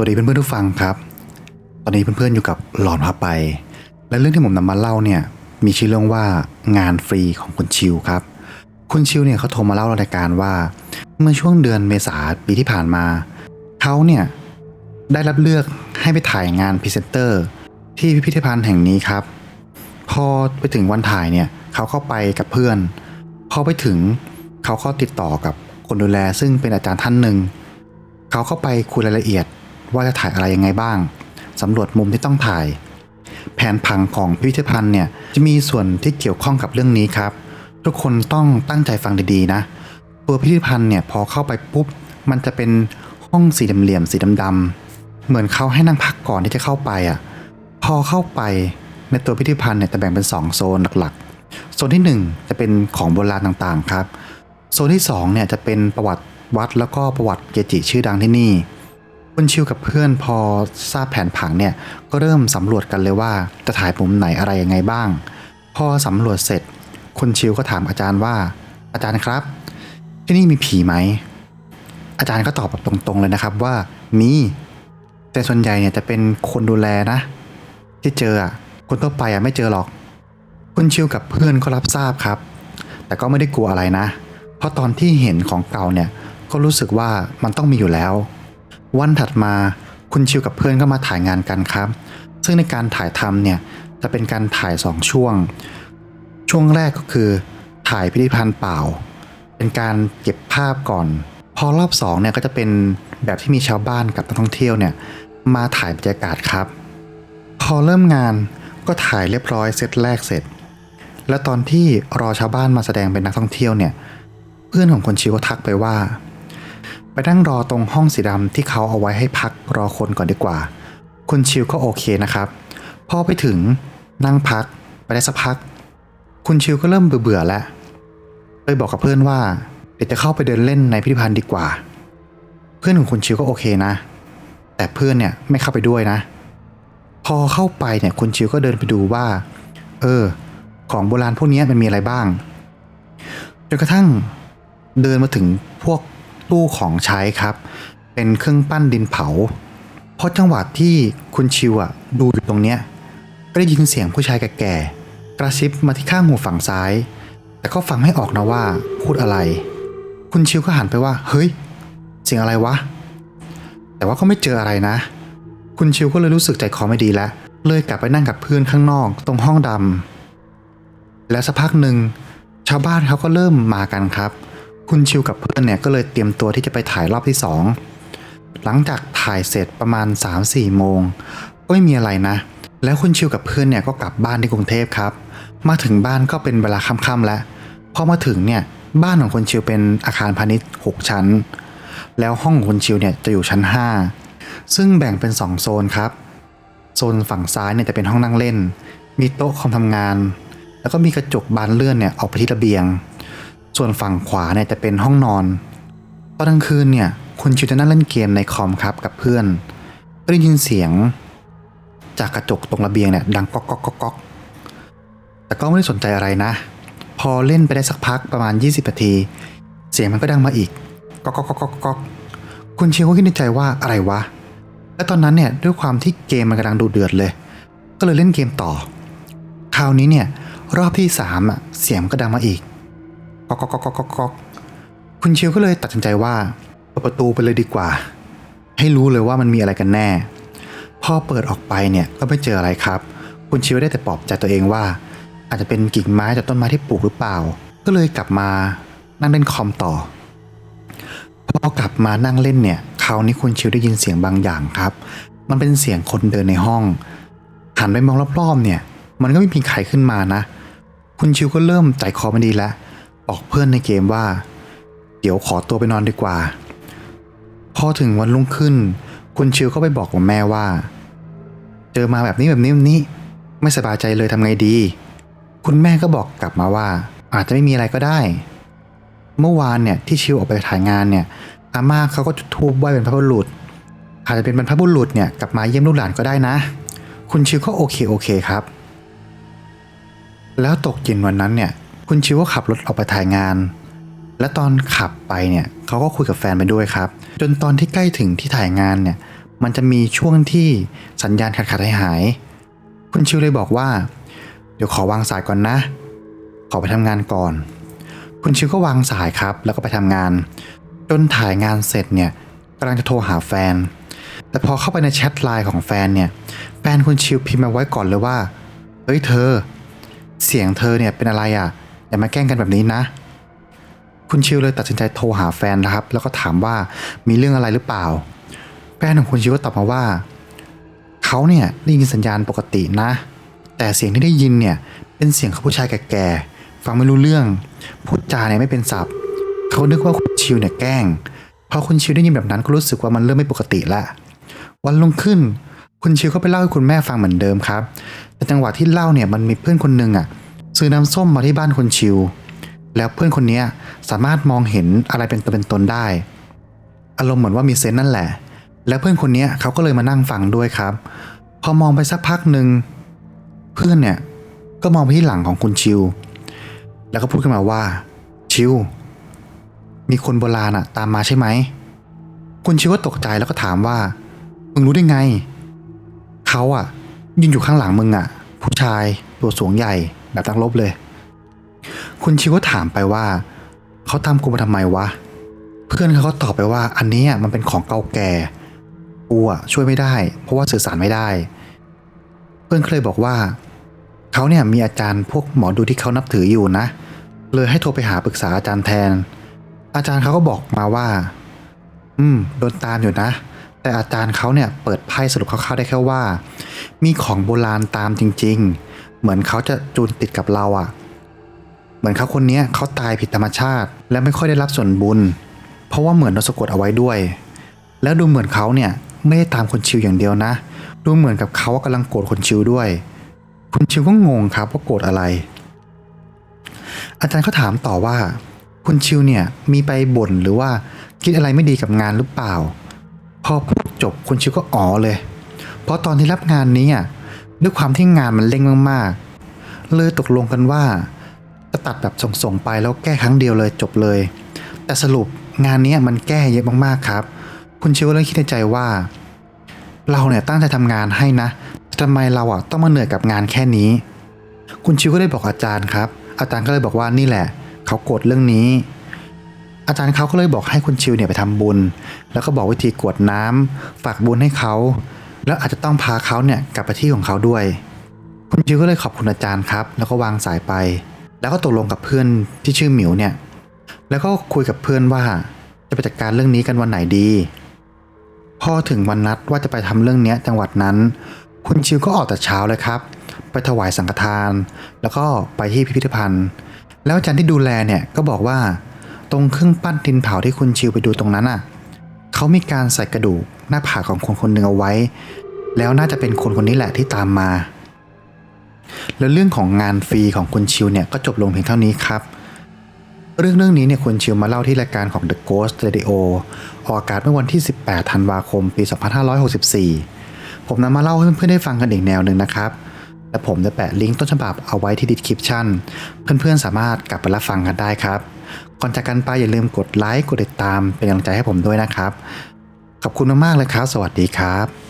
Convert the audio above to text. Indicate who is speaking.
Speaker 1: วัสดีเพื่อนๆทุกฟังครับ ตอนนี้เพื่อนๆอยู่กับหลอนพาไป และเรื่องที่ผมนำมาเล่าเนี่ยมีชื่อเรื่องว่างานฟรีของคุณชิวครับ คุณชิวเนี่ยเขาโทรมาเล่ารายการว่า เมื่อช่วงเดือนเมษาปีที่ผ่านมาเขาเนี่ยได้รับเลือกให้ไปถ่ายงานพรีเซนเตอร์ที่พิพิธภัณฑ์แห่งนี้ครับ พอไปถึงวันถ่ายเนี่ยเขาเข้าไปกับเพื่อน พอไปถึงเขาก็ติดต่อกับคนดูแลซึ่งเป็นอาจารย์ท่านหนึ่งเขาเข้าไปคุยรายละเอียด ว่าจะถ่ายอะไรยังไงบ้างสำรวจมุมที่ต้องถ่าย แผนผังของพิพิธภัณฑ์เนี่ยจะมีส่วนที่เกี่ยวข้องกับเรื่องนี้ครับ ทุกคนต้องตั้งใจฟังดีๆนะ ตัวพิพิธภัณฑ์เนี่ยพอเข้าไปปุ๊บ มันจะเป็นห้องสี่เหลี่ยมสีดำๆเหมือนเขาให้นั่งพักก่อนที่จะเข้าไปอะพอเข้าไปในตัวพิพิธภัณฑ์เนี่ยจะแบ่งเป็น 2 โซนหลักๆ โซนที่ 1 จะเป็นของโบราณต่างๆครับ โซนที่2เนี่ยจะเป็นประวัติวัดแล้วก็ประวัติเกจิชื่อดังที่นี่ คุณชิวกับเพื่อนพอทราบแผนผังเนี่ยก็เริ่มสำรวจกันเลยว่าจะถ่ายมุมไหนอะไรยังไงบ้าง พอสำรวจเสร็จ คุณชิวก็ถามอาจารย์ว่า อาจารย์ครับ ที่นี่มีผีไหมอาจารย์ก็ตอบแบบตรงๆเลยนะครับว่ามีแต่ส่วนใหญ่เนี่ยจะเป็นคนดูแลนะ ที่เจออะคนทั่วไปอะไม่เจอหรอก คุณชิวกับเพื่อนก็รับทราบครับ แต่ก็ไม่ได้กลัวอะไรนะ เพราะตอนที่เห็นของเก่าเนี่ยก็รู้สึกว่ามันต้องมีอยู่แล้ว วันถัดมาคุณชิวกับเพื่อนก็มาถ่ายงานกันครับ ซึ่งในการถ่ายทำเนี่ยจะเป็นการถ่ายสองช่วง ช่วงแรกก็คือถ่ายพิพิธภัณฑ์เปล่า เป็นการเก็บภาพก่อน พอรอบสองเนี่ยก็จะเป็นแบบที่มีชาวบ้านกับนักท่องเที่ยวเนี่ยมาถ่ายบรรยากาศครับ พอเริ่มงานก็ถ่ายเรียบร้อยเซตแรกเสร็จ แล้วตอนที่รอชาวบ้านมาแสดงเป็นนักท่องเที่ยวเนี่ย เพื่อนของคนชิวก็ทักไปว่า ไปนั่งรอตรงห้องสีดำที่เขาเอาไว้ให้พักรอคนก่อนดีกว่า คุณชิวก็โอเคนะครับ พอไปถึงนั่งพักไปได้สักพัก คุณชิวก็เริ่มเบื่อๆแล้วเลยบอกกับเพื่อนว่าเดี๋ยวจะเข้าไปเดินเล่นในพิพิธภัณฑ์ดีกว่า เพื่อนของคุณชิวก็โอเคนะ แต่เพื่อนเนี่ยไม่เข้าไปด้วยนะ พอเข้าไปเนี่ยคุณชิวก็เดินไปดูว่า เออ ของโบราณพวกนี้มันมีอะไรบ้างจนกระทั่งเดินมาถึงพวก ตู้ของใช้ครับ เป็นเครื่องปั้นดินเผา เพราะจังหวะที่คุณชิวอะดูอยู่ตรงเนี้ยก็ได้ยินเสียงผู้ชายแก่ๆกระซิบมาที่ข้างหูฝั่งซ้าย แต่ก็ฟังไม่ออกนะว่าพูดอะไร คุณชิวก็หันไปว่า เฮ้ย เสียงอะไรวะ แต่ว่าก็ไม่เจออะไรนะ คุณชิวก็เลยรู้สึกใจคอไม่ดีแล้ว เลยกลับไปนั่งกับเพื่อนข้างนอกตรงห้องดำแล้วสักพักหนึ่งชาวบ้านเขาก็เริ่มมากันครับ คุณชิวกับเพื่อนเนี่ยก็เลยเตรียมตัวที่จะไปถ่ายรอบที่สองหลังจากถ่ายเสร็จประมาณ 3-4 โมง ก็ไม่มีอะไรนะ แล้วคุณชิวกับเพื่อนเนี่ยก็กลับบ้านที่กรุงเทพครับ มาถึงบ้านก็เป็นเวลาค่ำๆแล้ว พอมาถึงเนี่ยบ้านของคุณชิวเป็นอาคารพาณิชย์ 6 ชั้น แล้วห้องของคุณชิวเนี่ยจะอยู่ชั้น 5 ซึ่งแบ่งเป็น 2 โซนครับ โซนฝั่งซ้ายเนี่ยจะเป็นห้องนั่งเล่น มีโต๊ะคอมทำงาน แล้วก็มีกระจกบานเลื่อนเนี่ยออกไปที่ระเบียง ส่วนฝั่งขวาเนี่ยจะเป็นห้องนอน ตอนกลางคืนเนี่ยคุณชิวจะนั่งเล่นเกมในคอมครับกับเพื่อนก็ได้ยินเสียง จากกระจกตรงระเบียงเนี่ยดังก๊อกก๊อกก๊อกก๊อกแต่ก็ไม่ได้สนใจอะไรนะ พอเล่นไปได้สักพักประมาณ 20นาที เสียงมันก็ดังมาอีกก๊อกก๊อกก๊อกก๊อกคุณชิวก็คิดในใจว่าอะไรวะ และตอนนั้นเนี่ยด้วยความที่เกมมันกำลังดูเดือดเลย ก็เลยเล่นเกมต่อ คราวนี้เนี่ยรอบที่สามอะเสียงมันก็ดังมาอีก ก๊อกก๊อกก๊อกก๊อกก๊อกคุณชิวก็เลยตัดสินใจว่าเปิดประตูไปเลยดีกว่า ให้รู้เลยว่ามันมีอะไรกันแน่ พอเปิดออกไปเนี่ยก็ไม่เจออะไรครับ คุณชิวได้แต่ปลอบใจตัวเองว่า อาจจะเป็นกิ่งไม้จากต้นไม้ที่ปลูกหรือเปล่า ก็เลยกลับมานั่งเล่นคอมต่อพอกลับมานั่งเล่นเนี่ยคราวนี้คุณชิวได้ยินเสียงบางอย่างครับ มันเป็นเสียงคนเดินในห้องหันไปมองรอบๆเนี่ย มันก็ไม่มีใครขึ้นมานะ คุณชิวก็เริ่มใจคอไม่ดีแล้ว บอกเพื่อนในเกมว่า เดี๋ยวขอตัวไปนอนดีกว่า พอถึงวันรุ่งขึ้น คุณชิวก็ไปบอกกับแม่ว่า เจอมาแบบนี้แบบนี้แบบนี้ไม่สบายใจเลยทำไงดี คุณแม่ก็บอกกลับมาว่า อาจจะไม่มีอะไรก็ได้ เมื่อวานเนี่ยที่ชิวออกไปถ่ายงานเนี่ยอาม่าเขาก็จุดธูปไหว้เป็นพระบุรุษ อาจจะเป็นบรรพบุรุษเนี่ยกลับมาเยี่ยมลูกหลานก็ได้นะ คุณชิวก็โอเคโอเคครับ แล้วตกเย็นวันนั้นเนี่ย คุณชิวก็ขับรถออกไปถ่ายงาน และตอนขับไปเนี่ยเขาก็คุยกับแฟนไปด้วยครับ จนตอนที่ใกล้ถึงที่ถ่ายงานเนี่ย มันจะมีช่วงที่สัญญาณขาดขาดหายหายๆคุณชิวเลยบอกว่า เดี๋ยวขอวางสายก่อนนะ ขอไปทำงานก่อน คุณชิวก็วางสายครับ แล้วก็ไปทำงาน จนถ่ายงานเสร็จเนี่ยกำลังจะโทรหาแฟน แต่พอเข้าไปในแชทไลน์ของแฟนเนี่ย แฟนคุณชิวพิมพ์มาไว้ก่อนเลยว่า เฮ้ยเธอ เสียงเธอเนี่ยเป็นอะไรอะ อย่ามาแกล้งกันแบบนี้นะ คุณชิวเลยตัดสินใจโทรหาแฟนนะครับ แล้วก็ถามว่ามีเรื่องอะไรหรือเปล่า แฟนของคุณชิวก็ตอบมาว่าเขาเนี่ยได้ยินสัญญาณปกตินะ แต่เสียงที่ได้ยินเนี่ยเป็นเสียงของผู้ชายแก่ๆฟังไม่รู้เรื่อง พูดจาเนี่ยไม่เป็นศัพท์เขานึกว่าคุณชิวเนี่ยแกล้งพอคุณชิวได้ยินแบบนั้นก็รู้สึกว่ามันเริ่มไม่ปกติละวันรุ่งขึ้น คุณชิวก็ไปเล่าให้คุณแม่ฟังเหมือนเดิมครับ แต่จังหวะที่เล่าเนี่ยมันมีเพื่อนคนหนึ่งอะ ซื้อน้ำส้มมาที่บ้านคุณชิว แล้วเพื่อนคนนี้สามารถมองเห็นอะไรเป็นตัวเป็นตนได้ อารมณ์เหมือนว่ามีเซนนั่นแหละ แล้วเพื่อนคนนี้เขาก็เลยมานั่งฟังด้วยครับ พอมองไปสักพักหนึ่งเพื่อนเนี่ยก็มองไปที่หลังของคุณชิว แล้วก็พูดขึ้นมาว่า ชิว มีคนโบราณอะตามมาใช่ไหมคุณชิวก็ตกใจแล้วก็ถามว่า มึงรู้ได้ไง เขาอะยืนอยู่ข้างหลังมึงอะผู้ชายตัวสูงใหญ่ แบบนักรบเลย คุณชิวก็ถามไปว่า เขาตามกูมาทำไมวะ เพื่อนเขาก็ตอบไปว่า อันนี้มันเป็นของเก่าแก่กูอะช่วยไม่ได้ เพราะว่าสื่อสารไม่ได้ เพื่อนเลยบอกว่าเขาเนี่ยมีอาจารย์พวกหมอดูที่เขานับถืออยู่นะ เลยให้โทรไปหาปรึกษาอาจารย์แทน อาจารย์เขาก็บอกมาว่า อืมโดนตามอยู่นะ แต่อาจารย์เขาเนี่ยเปิดไพ่สรุปคร่าวๆได้แค่ว่า มีของโบราณตามจริง ๆ เหมือนเขาจะจูนติดกับเราอะ่ะ เหมือนเขาคนนี้เขาตายผิดธรรมชาติ และไม่ค่อยได้รับส่วนบุญ เพราะว่าเหมือนโดนสะกดเอาไว้ด้วย แล้วดูเหมือนเขาเนี่ยไม่ได้ตามคนชิวอย่างเดียวนะ ดูเหมือนกับเขากำลังโกรธคนชิวด้วยคุณชิวก็งงครับว่าโกรธอะไร อาจารย์เขาถามต่อว่าคุณชิวเนี่ยมีไปบ่นหรือว่าคิดอะไรไม่ดีกับงานหรือเปล่า พอพูดจบคุณชิวก็อ๋อเลย เพราะตอนที่รับงานนี้อะ ด้วยความที่งานมันเร่งมากๆ เลยตกลงกันว่า จะตัดแบบส่งๆไปแล้วแก้ครั้งเดียวเลยจบเลย แต่สรุปงานนี้มันแก้เยอะมากๆครับ คุณชิวเลยคิดในใจว่า เราเนี่ยตั้งใจทำงานให้นะทำไมเราอะต้องมาเหนื่อยกับงานแค่นี้ คุณชิวก็ได้บอกอาจารย์ครับ อาจารย์ก็เลยบอกว่านี่แหละ เขาโกรธเรื่องนี้ อาจารย์เขาก็เลยบอกให้คุณชิวเนี่ยไปทำบุญ แล้วก็บอกวิธีกวดน้ำฝากบุญให้เขา แล้วอาจจะต้องพาเขาเนี่ยกลับไปที่ของเขาด้วย คุณชิวก็เลยขอบคุณอาจารย์ครับ แล้วก็วางสายไป แล้วก็ตกลงกับเพื่อนที่ชื่อหมิวเนี่ย แล้วก็คุยกับเพื่อนว่าจะไปจัดการเรื่องนี้กันวันไหนดี พอถึงวันนัดว่าจะไปทำเรื่องเนี้ยจังหวัดนั้น คุณชิวก็ออกแต่เช้าเลยครับ ไปถวายสังฆทาน แล้วก็ไปที่พิพิธภัณฑ์ แล้วอาจารย์ที่ดูแลเนี่ยก็บอกว่า ตรงเครื่องปั้นดินเผาที่คุณชิวไปดูตรงนั้นอะเขามีการใส่กระดูก หน้าผากของคนคนหนึ่งเอาไว้ แล้วน่าจะเป็นคนคนนี้แหละที่ตามมา แล้วเรื่องของงานฟรีของคุณชิวเนี่ยก็จบลงเพียงเท่านี้ครับ เรื่องเรื่องนี้เนี่ยคุณชิวมาเล่าที่รายการของ The Ghost Radio ออกอากาศเมื่อวันที่ 18 ธันวาคม ปี 2564 ผมนำมาเล่าให้เพื่อนๆได้ฟังกันอีกแนวหนึ่งนะครับและผมจะแปะลิงก์ต้นฉบับเอาไว้ที่ description เพื่อนๆสามารถกลับไปรับฟังกันได้ครับ ก่อนจากกันไปอย่าลืมกดไลค์กดติดตามเป็นกำลังใจให้ผมด้วยนะครับ ขอบคุณมากๆเลยครับ สวัสดีครับ